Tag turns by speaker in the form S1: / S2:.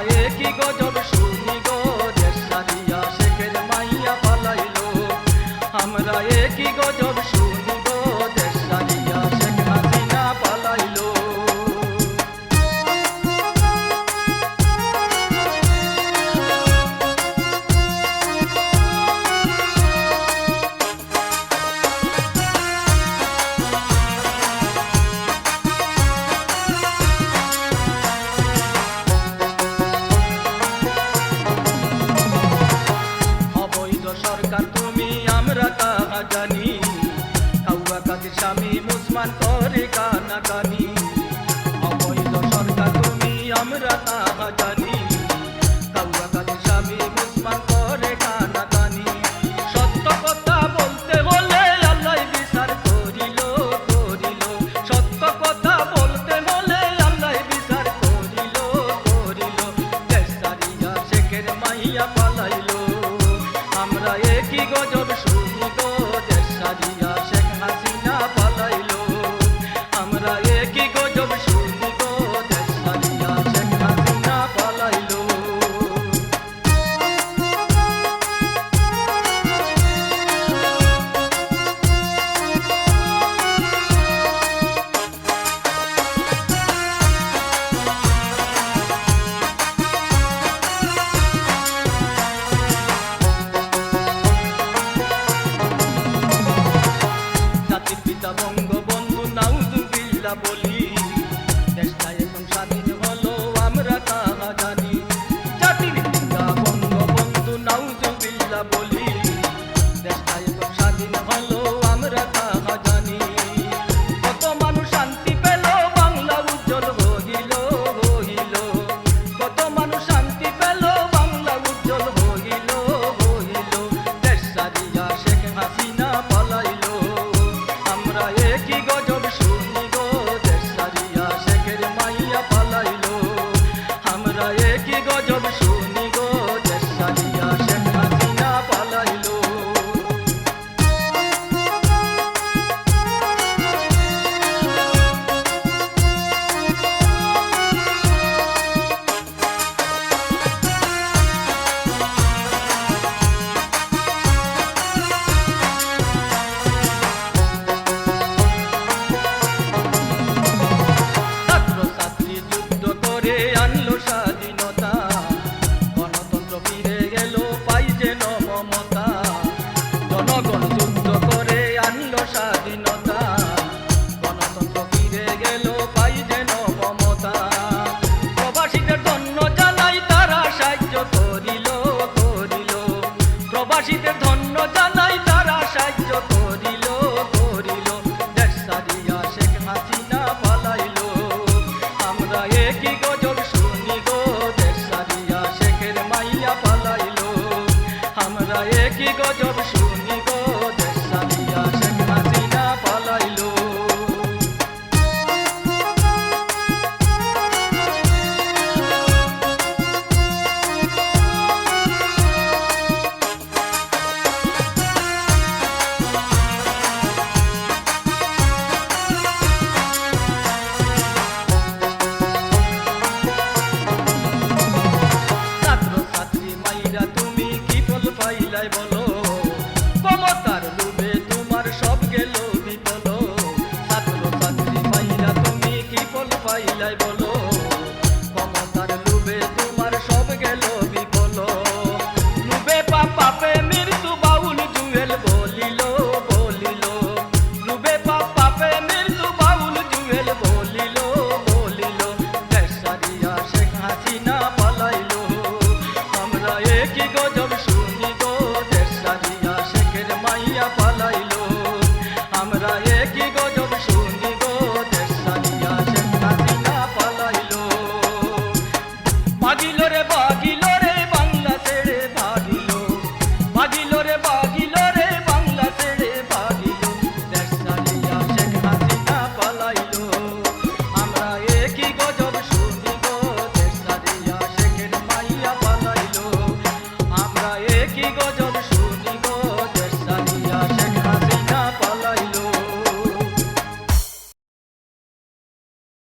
S1: ভয়ে কি গো স্বামী বলি একই গজব শুনি পাইলাই বলো।